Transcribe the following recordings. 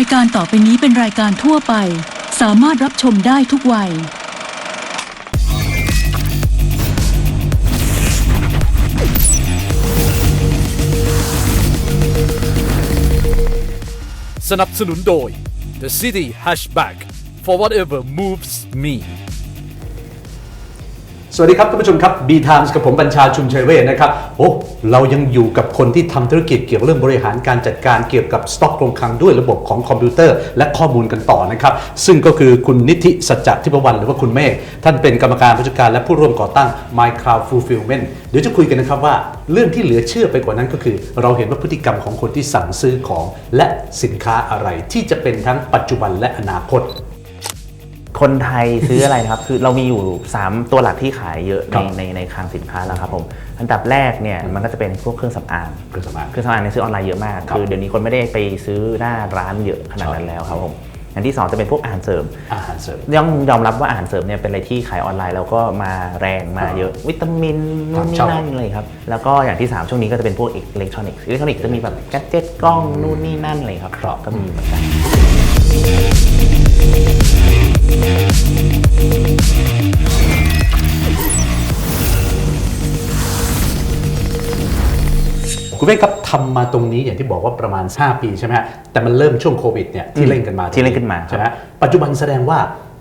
ายการต่อไปนี้เป็นรายการทั่วไป สามารถรับชมได้ทุกวัย สนับสนุนโดย The City Hatchback for whatever moves me สวัสดีครับท่านผู้ชมครับ B Times กับผมบัญชาชุมชัยเวชนะครับโอ้เรายังอยู่กับคนที่ทำธุรกิจเกี่ยวกับเรื่องบริหารการจัดการเกี่ยวกับสต็อกโครงคลังด้วยระบบของคอมพิวเตอร์ และข้อมูลกันต่อนะครับ ซึ่งก็คือคุณนิธิสัจจทิพวรรณหรือว่าคุณเมฆท่านเป็นกรรมการผู้จัดการและผู้ร่วมก่อตั้ง My Cloud Fulfillment เดี๋ยวจะคุยกันนะครับว่าเรื่องที่เหลือเชื่อไปกว่านั้นก็คือ เราเห็นว่าพฤติกรรมของคนที่สั่งซื้อของ และสินค้าอะไรที่จะเป็นทั้งปัจจุบันและอนาคต คนไทยซื้ออะไรนะครับ คือเรามีอยู่ 3 ตัวหลักที่ขายเยอะครัในบในในคลังสินค้าแล้วครับผม อันดับแรกเนี่ยมันก็จะเป็นพวกเครื่องสำอางเครื่องสำอางเครื่องสำอางเนี่ยซื้อออนไลน์เยอะมากครับคือเดี๋ยวนี้คนไม่ได้ไปซื้อหน้าร้านเยอะขนาดนั้นแล้วครับผมอันที่ 2 จะเป็นพวกอาหารเสริมอาหารเสริมต้องยอมรับว่าอาหารเสริมเนี่ยเป็นอะไรที่ขายออนไลน์แล้วก็มาแรงมาเยอะวิตามินนู่นนี่ครับนั่นเลยครับแล้วก็อย่างที่ 3 ช่วงนี้ก็จะเป็นพวกอิเล็กทรอนิกส์อิเล็กทรอนิกส์จะมีแบบแกดเจ็ตกล้องนู่นนี่นั่นเลยครับครับก็มีเหมือนกัน คุณเมฆครับทำมาตรงนี้อย่างที่บอกว่าประมาณ 5 ปีใช่ไหมฮะแต่มันเริ่มช่วงโควิดเนี่ยที่เล่นกันมาที่เล่นขึ้นมา ใช่ไหมฮะปัจจุบันแสดงว่า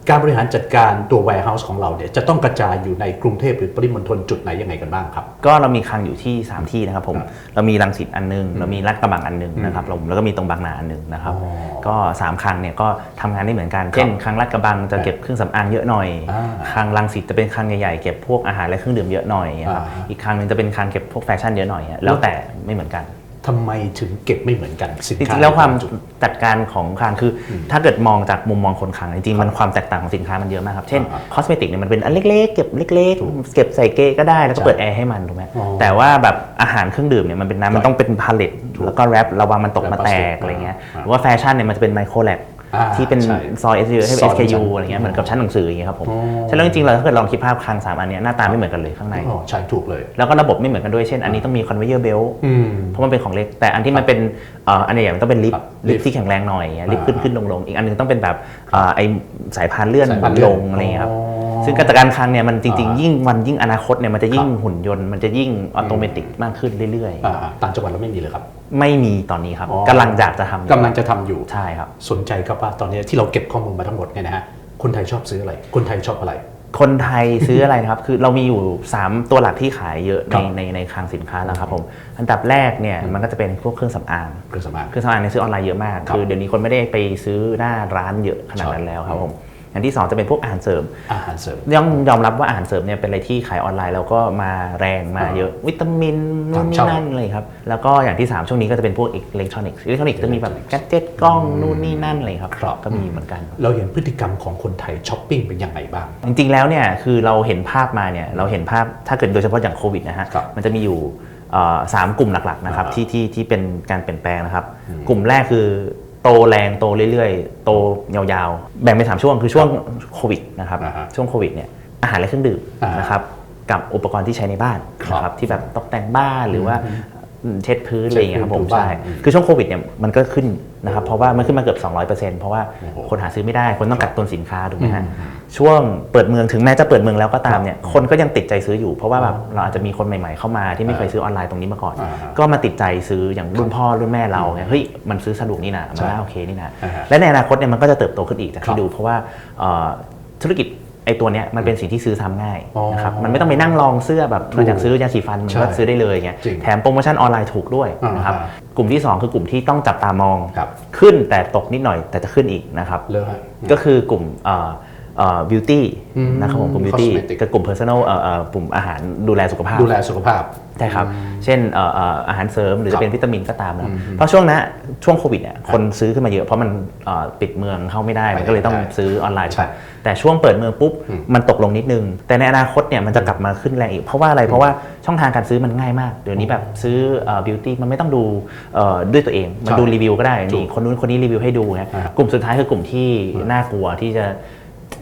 การบริหารจัดการตัว warehouse ของเราเนี่ยจะต้องกระจายอยู่ในกรุงเทพหรือปริมณฑลจุดไหนยังไงกันบ้างครับ ก็เรามีคลังอยู่ที่ 3 ที่นะครับผมครับเรามีรังสิตอันหนึง เรามีลาดกระบังอันหนึงนะครับผมแล้วก็มีตรงบางนาอันหนึงนะครับอ๋อก็ 3คลังเนี่ยก็ทำงานได้เหมือนกัน เช่นคลังลาดกระบังจะเก็บเครื่องสำอางเยอะหน่อยอ่าคลังรังสิตจะเป็นคลังใหญ่ๆเก็บพวกอาหารและเครื่องดื่มเยอะหน่อยครับอ่าอีกคลังหนึงจะเป็นคลังเก็บพวกแฟชั่นเยอะหน่อยฮะแล้วแต่ไม่เหมือนกัน ทำไมถึงเก็บไม่เหมือนกันสินจค้าริงๆแล้วความจุดจัดการของคลังคือ ถ้าเกิดมองจากมุมมองคนคลังจริงๆมันความแตกต่างของสินค้ามันเยอะมากครับ เช่นอ่าคอสเมติกเนี่ยมันเป็นอันเล็กๆเก็บเล็กๆเก็บใส่เกก็ได้แล้วก็ใช่เปิดแอร์ให้มันถูกไหมอ๋อแต่ว่าแบบอาหารเครื่องดื่มเนี่ยมันเป็นน้ำมันต้องเป็นพาเลตแล้วก็แรประวังมันตกมาแตกแรปพลาสติกอะไรเงี้ยอ่าหรือว่าแฟชั่นเนี่ยมันจะเป็นไมโครแลบอ่า ที่เป็นใช่ซอย SKU ให้ซอย SKU เป็นชั้นอะไรเงี้ยเหมือนกับชั้นหนังสืออย่างเงี้ยครับผมอ๋อฉะนั้นจริงๆเราถ้าเกิดลองคิดภาพคลังสามอันเนี้ยหน้าตาไม่เหมือนกันเลยข้างในอ๋อใช่ถูกเลย แล้วก็ระบบไม่เหมือนกันด้วยเช่นอันนี้ต้องมี conveyor belt อืมเพราะมันเป็นของเล็ก แต่อันที่มันเป็นเอ่ออันใหญ่ๆมันต้องเป็นลิฟครัต์บลิฟต์ที่แข็งแรงหน่อยอย่างเงี้ยลิฟต์ขึ้นอ่าขึ้นลงลงอีกอันหนึงต้องเป็นแบบเอ่อไอสายพานเลื่อนสายหพามุนนเลื่ลอนงอะไรเงี้ยครับอ๋อ ซึ่งการจัดการคลังเนี่ยมันจริงอ่าๆยิ่งวันยิ่งอนาคตเนี่ยมันจะยิ่งครับหุ่นยนต์มันจะยิ่งออโตเมติกมากขึ้นเรื่อยอ่าต่างจังหวัดเราไม่มีเลยครับๆไม่มีตอนนี้ครับอ๋อกำลังอยากจะทำอยู่กำลังจะทำอยู่ใช่ครับ สนใจครับว่าตอนนี้ที่เราเก็บข้อมูลมาทั้งหมดเนี่ยนะฮะคนไทยชอบซื้ออะไร คนไทยชอบอะไร คนไทยซื้ออะไรนะครับคือเรามีอยู่ 3 ตัวหลักที่ขายเยอะครัในบในในคลังสินค้าแล้วครับผมอันดับแรกเนี่ยมันก็จะเป็นพวกเครื่องสำอางเครื่องสำอางเครื่องสำอางเนี่ยซื้อออนไลน์เยอะมากครับคือเดี๋ยวนี้คนไม่ได้ไปซื้อหน้าร้านเยอะขนาดนั้นแล้วครับผม อันที่ 2 จะเป็นพวกอาหารเสริมอาหารเสริมต้องยอมรับว่าอาหารเสริมเนี่ยเป็นอะไรที่ขายออนไลน์แล้วก็มาแรงมาเยอะวิตามินนู่นนี่ครับนั่นเลยครับแล้วก็อย่างที่ 3 ช่วงนี้ก็จะเป็นพวกอิเล็กทรอนิกส์อิเล็กทรอนิกส์จะมีแบบแกดเจ็ตกล้องนู่นนี่นั่นเลยครับครับก็มีเหมือนกัน เราเห็นพฤติกรรมของคนไทยช้อปปิ้งเป็นยังไงบ้าง จริงๆแล้วเนี่ยคือเราเห็นภาพมาเนี่ยเราเห็นภาพถ้าเกิดโดยเฉพาะอย่างโควิดนะฮะครับมันจะมีอยู่เอ่อสามกลุ่มหลักๆนะครับอ่าที่ที่ที่เป็นการเปลี่ยนแปลงนะครับ กลุ่มแรกคือ โตแรงโตเรื่อยๆ โตยาวๆ แบ่งเป็นสามช่วงคือช่วงโควิดนะครับอ่าฮะช่วงโควิดเนี่ยอาหารและเครื่องดื่มอ่านนะครับกับอุปกรณ์ที่ใช้ในบ้านครับนะครับที่แบบตกแต่งบ้านหรือว่า เช็ดพื้นอะไรอย่างเงี้ยครับผมเช็ดพื้นใช่ถูบ้านอืมคือช่วงโควิดเนี่ยมันก็ขึ้นนะครับเพราะว่ามันขึ้นมาเกือบ 200%เพราะว่าโอ้โหคนหาซื้อไม่ได้คนต้องกักตุนสินค้าถูกไหมฮะอืมช่วงเปิดเมืองถึงแม้จะเปิดเมืองแล้วก็ตามเนี่ยคนก็ยังติดใจซื้ออยู่ เพราะว่าแบบเราอาจจะมีคนใหม่ๆเข้ามาที่ไม่เคยซื้อออนไลน์ตรงนี้มาก่อนอ่าฮะก็มาติดใจซื้ออย่างรุ่นพ่อรุ่นแม่เราไงเฮ้ยมันซื้อสะดวกนี่นะมันใช่น่าโอเคนี่นะอ่าฮะและในอนาคตเนี่ยมันก็จะเติบโตขึ้นอีกจากครับที่ดู เพราะว่าเอ่อธุรกิจไอ้ตัวเนี้ยมันเป็นสิ่งที่ซื้อซ้ำง่ายอ๋อนะครับมันไม่ต้องไปนั่งลองเสื้อแบบถูกเราอยากซื้อยาสีฟันมันก็ใช่ซื้อได้เลยไงจริงแถมโปรโมชั่นออนไลน์ถูกด้วยนะครับอ่าฮะกลุ่มที่สองคือกลุ่มที่ต้องจับตามองครับขึ้นแต่ตกนิดหน่อยแต่จะขึ้นอีกนะครับเลิกฮะก็คือกลุ่ม เอ่อเอ่อ beauty อืมนะครับผมกลุ่ม beauty cosmetic กับกลุ่ม personal เอ่อเอ่อกลุ่มอาหารดูแลสุขภาพ ดูแลสุขภาพ ใช่ครับ เช่นเอ่อเอ่ออาหารเสริมหรือครัจะบเป็นวิตามินก็ตามนะอืมเพราะช่วงนั้นช่วงโควิดเนี่ยคนซื้อขึ้นมาเยอะเพราะมันเอ่อปิดเมืองเข้าไม่ได้ไปมันก็เลยต้องไม่ได้ซื้อออนไลน์ใช่แต่ช่วงเปิดเมืองปุ๊บอืมมันตกลงนิดนึง แต่ในอนาคตเนี่ยมันจะกลับมาขึ้นแรงอีก เพราะว่าอะไร เพราะว่าช่องทางการซื้อมันง่ายมาก เดี๋ยวนี้แบบซื้อบิวตี้มันไม่ต้องดูเอ่อด้วยตัวเอง มันใช่ดูรีวิวก็ได้ถูนี่กคนนู้นคนนี้รีวิวให้ดูนะอ่ากลุ่มสุดท้ายคือกลุ่มที่น่ากลัวที่จะ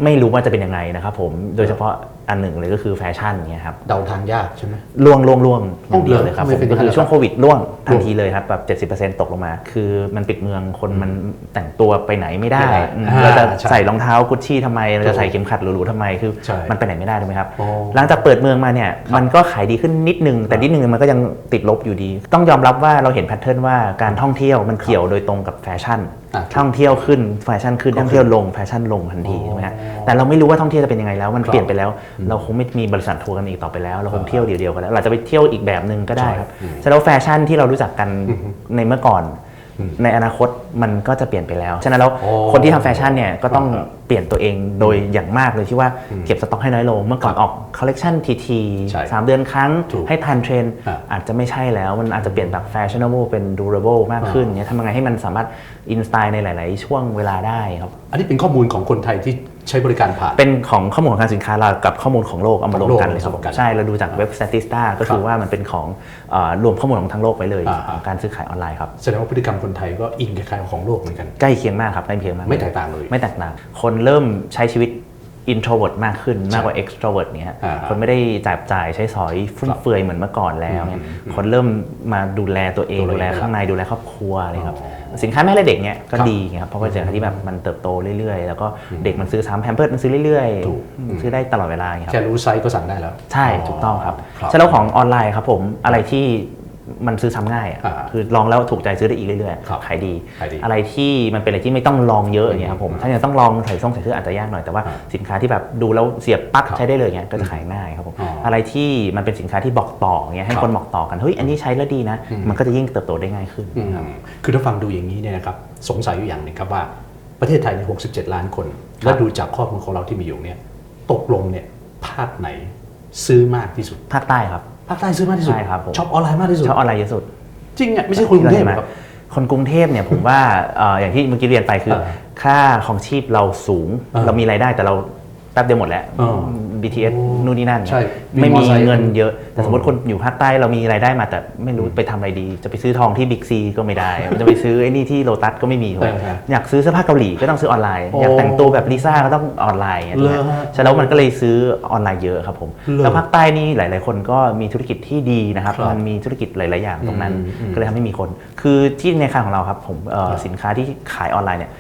ไม่รู้ว่าจะเป็นยังไงนะครับผมโดยเฉพาะ อันหนึ่งเลยก็คือแฟชั่นเงี้ยครับเดาทางยากใช่ไหมล่วงล่วงล่วงอ๋ออย่างเดียวเลยครับเหรอทำไมเป็นก็คืออย่างนั้นช่วงโควิดล่วงทัล่นวงทีเลยครับแบบเจ็ดสิบเปอร์เซ็นต์ตกลงมา คือมันปิดเมืองคนมันแต่งตัวไปไหนไม่ได้ไม่ได้อืมอ่าเราจะใช่ใส่รองเท้ากุชชี่ทำไมเราถูจะกใส่เข็มขัดหรูๆทำไมคือใช่มันไปไหนไม่ได้ถูกไหมครับอ๋อหลังจากเปิดเมืองมาเนี่ยมันก็ขายดีขึ้นนิดนึง แต่นิดนึงมันก็ยังติดลบอยู่ดี ต้องยอมรับว่าเราเห็นแพทเทิร์นว่าการท่องเที่ยวมันเกี่ยวโดยตรงกับแฟชั่นอะท่องเที่ยวขึ้นแฟชั่นขึ้นท่องเที่ยวลงแฟชั่นลงทันทีอ๋อใช่ไหมฮะแต่เราไม่รู้ว่าท่องเที่ยวจะเป็นยังไงแล้วมันครับเปลี่ยนไปแล้วเราคงไม่มีบริษัททัวร์กันอีกต่อไปแล้ว เราคงเที่ยวเดียวๆกันแล้วเราจะไปเที่ยวอีกแบบหนึ่งก็ได้ครับใช่อืมฉะนั้นแล้วแฟชั่นที่เรารู้จักกันอือฮึในเมื่อก่อนอืมในอนาคตมันก็จะเปลี่ยนไปแล้ว ฉะนั้นแล้วโอ้คนที่ทำแฟชั่นเนี่ยก็ต้องครับเปลี่ยนตัวเองโดยอย่างมากเลยที่ว่าอืมเก็บสต็อกให้น้อยลง เมื่อก่อนออกคอลเลกชันทีทีใช่สามเดือนครั้งถูกให้ทันเทรนด์อะอาจจะไม่ใช่แล้ว มันอาจจะเปลี่ยนจากแฟชั่น a b l e เป็น durable มากขึ้นเนี่ยทำยังไงให้มันสามารถอินสไตล์ในหลาย ๆ ช่วงเวลาได้ครับ อันนี้เป็นข้อมูลของคนไทยที่ ใช้บริการผ่าน เป็นของข้อมูลของการสินค้าเรากับข้อมูลของโลกเอามารวมกันเลยครับของโลกผสมกันใช่เราดูจากเว็บ Statista ก็คือว่ามันเป็นของเอ่อรวมข้อมูลของทั้งโลกไว้เลยอ่าฮะของการซื้อขายออนไลน์ครับแสดงว่าพฤติกรรมคนไทยก็อิงกับใครของโลกเหมือนกันใกล้เคียงมากครับใกล้เคียงมากไม่แตกต่างเลยไม่แตกต่างคนเริ่มใช้ชีวิต introvert มากขึ้นมากกว่า extrovert เนี่ยฮะอ่าฮะคนไม่ได้จับจ่ายใช้สอยฟุ่มเฟือยเหมือนเมื่อก่อนแล้วเนี่ยอืมอืมคนเริ่มมาดูแลตัวเองดูดูแลแลข้างในดูแลครอบครัวอะไรครับอ๋อสินค้าแม่และเด็กเนี่ยก็ครับดีไงครับเพราะว่าสินค้าที่แบบมันเติบโตเรื่อยๆ แล้วก็เด็กมันซื้อซ้ำแพมเพิร์ดมันซื้อเรื่อยถูกๆซื้อได้ตลอดเวลาไงครับแค่รู้ไซส์ก็สั่งได้แล้ว ใช่ถูกต้องครับครับใช่แล้วของออนไลน์ครับผมอะไรที่ มันซื้อซ้ำง่ายอะอ่าคือลองแล้วถูกใจซื้อได้อีกเรื่อยครับๆขายดี ขายดีอะไรที่มันเป็นอะไรที่ไม่ต้องลองเยอะอย่างเงี้ยครับผมถ้ายังต้องลองใส่ซ่งใส่เสื้ออาจจะยากหน่อยแต่ว่าครับสินค้าที่แบบดูแล้วเสียบปลั๊กครับใช้ได้เลยเงี้ยก็จะขายง่ายครับผมอ๋อออะไรที่มันเป็นสินค้าที่บอกต่อเงี้ยให้ครับ คนบอกต่อกันเฮ้ยอันนี้ใช้แล้วดีนะอืมมันก็จะยิ่งเติบโตได้ง่ายขึ้น อืมครับคือถ้าฟังดูอย่างนี้เนี่ยนะครับสงสัยอยู่อย่างหนึ่งครับว่าประเทศไทยใน67 ล้านคน และดูจากข้อมูลของเราที่มีอยู่เนี่ยตกลงเนี่ยภาคไหนซื้อมากที่สุด ภาคใต้ครับ ภาคใต้ซื้อมากที่สุดใช่ครับผม ช็อปออนไลน์มากที่สุดชอบออนไลน์เยอะสุด จริงอะไม่ใช่คนกรุงเทพเหรอครับคนกรุงเทพเนี่ยผมว่าเอ่ออย่างที่เมื่อกี้เรียนไปคือ เออค่าของชีพเราสูง เออเรามีรายได้แต่เราแป๊บเดียวหมดแล้วเออ BTS นู่นนี่นั่นเนี่ยใช่ไม่มีมอมีไซค์เงินเยอะ แต่เออสมมติคนอยู่ภาคใต้เรามีรายได้มาแต่ไม่รู้ไปทำอะไรดี จะไปซื้อทองที่บิ๊กซีก็ไม่ได้ จะไปซื้อไอ้นี่ที่โลตัสก็ไม่มีถูกไหมเออฮะอยากซื้อเสื้อผ้าเกาหลีก็ต้องซื้อออนไลน์ โอ้อยากแต่งตัวแบบลิซ่าก็ต้องออนไลน์อย่างเงี้ยถูกไหมเหรอฮะใช่แล้วมันก็เลยซื้อออนไลน์เยอะครับผม เหรอแล้วภาคใต้นี่หลาย ๆ คนก็มีธุรกิจที่ดีนะครับ ครับมันมีธุรกิจหลาย ๆ อย่างตรงนั้น อืมอืม ก็เลยทำให้มีคน คือที่ในค่ายของเราครับผมเอ่อครับสินค้าที่ขายออนไลน์เนี่ย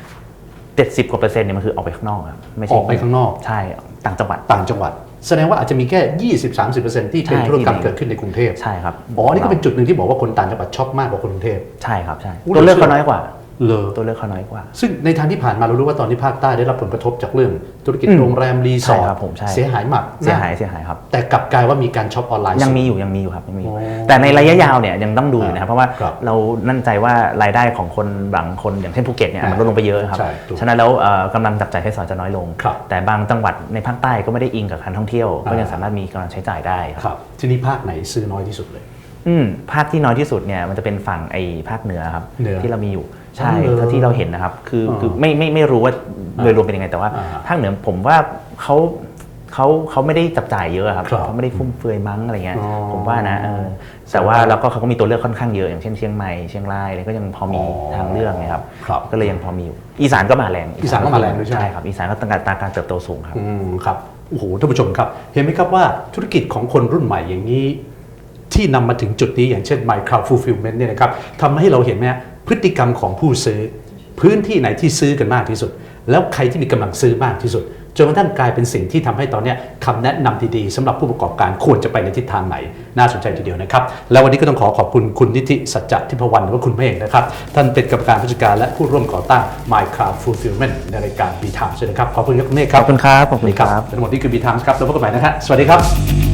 เจ็ดสิบกว่าเปอร์เซ็นต์เนี่ยมันคือออกไปข้างนอกครับไม่อใช่อกไปข้างนอก ใช่ต่างจังหวัด ต่างจังหวัด แสดงว่าอาจจะมีแค่ 20-30%ที่เป็นใช่ธุรกรรมที่เกิดขึ้นในกรุงเทพใช่ครับอ๋อนี่ก็เป็นจุดหนึ่งที่บอกว่าคนต่างจังหวัดช็อปมากกว่าคนกรุงเทพ ใช่ครับใช่อุ๊ยตัวเลือกเราเชื่อเขาน้อยกว่า เลยตัวเลือกเขาน้อยกว่า ซึ่งในทางที่ผ่านมาเรารู้ว่าตอนนี้ภาคใต้ได้รับผลกระทบจากเรื่อง ธุรกิจอืมโรงแรมรีสอร์ใช่ครับผมใช่ทเสียหายหมักเสียหายเสียหายครับ แต่กลับกลายว่ามีการช็อปออนไลน์ยังสูมีอยู่ยังมีอยู่ครับยังมีอยู่โอ้แต่ในระยะยาวเนี่ยยังต้องดูอยู่นะครับเพราะว่าครับเรานั่นใจว่ารายได้ของคนบางคนอย่างเช่นภูเก็ตเนี่ยอ่ามัมันลดลงไปเยอะครับใช่ถูกฉะนั้นแล้วเอ่อกำลังจับจ่ายใช้สอยจะน้อยลงครับแต่บางจังหวัดในภาคใต้ก็ไม่ได้อิงกับการท่องเที่ยวอ่าก็ยังสามารถมีกำลังใช้จ่ายได้ครับครับทีนี้ภาคไหนซื้อน้อยที่สุดเลยอืมภาคที่น้อยที่สุดเนี่ยมันจะเป็นฝั่งไอ้ภาคเหนือครับเหนือที่เรามีอยู่ ใช่อ๋อเหรอเท่าที่เราเห็นนะครับ คืออ่าคือไม่ไม่ไม่รู้ว่าโดยรวมเป็นยังไงแต่ว่าอ่าภาคเหนือผมว่าเขาเขาเขาไม่ได้จับจ่ายเยอะครับครับเขาไม่ได้ฟุ่มเฟือยมั้งอะไรเงี้ยอ๋อผมว่านะเออแต่ว่าแล้วก็เขาก็มีตัวเลือกค่อนข้างเยอะอย่างเช่นเชียงใหม่เชียงรายอะไรก็ยังพอมีอ๋อทางเลือกนะครับครับก็เลยยังพอมีอยู่อีสานก็มาแรงอีสานก็มาแรงด้วยใช่ไหมใช่ครับอีสานก็ตั้งแต่ตาการเติบโตสูงครับอืมครับโอ้โหท่านผู้ชมครับ เห็นไหมครับว่าธุรกิจของคนรุ่นใหม่อย่างนี้ที่นำมาถึงจุดนี้อย่างเช่น micro fulfillment เนี่ยนะครับทำให้เราเห็นไหมฮะ พฤติกรรมของผู้ซื้อ พื้นที่ไหนที่ซื้อกันมากที่สุด แล้วใครที่มีกำลังซื้อมากที่สุดจนกระทั่งกลายเป็นสิ่งที่ทำให้ตอนเนี้ยคำแนะนำดีๆสำหรับผู้ประกอบการควรจะไปในทิศทางไหน น่าสนใจทีเดียวนะครับ แล้ววันนี้ก็ต้องขอขอบคุณคุณนิติสัจจะทิพวรรณหรือว่าคุณเมฆนะครับ ท่านเป็นกรรมการผู้จัดการและผู้ร่วมก่อตั้ง micro fulfillment ในรายการ B Times ด้วยนะครับ ขอบคุณครับคุณเมฆคขรัอบบคุณครับ ขอบคุณครับทั้งหมดนี่คือ B Times ครับ แล้วพบกันใหม่นะครับ สวัสดีครับ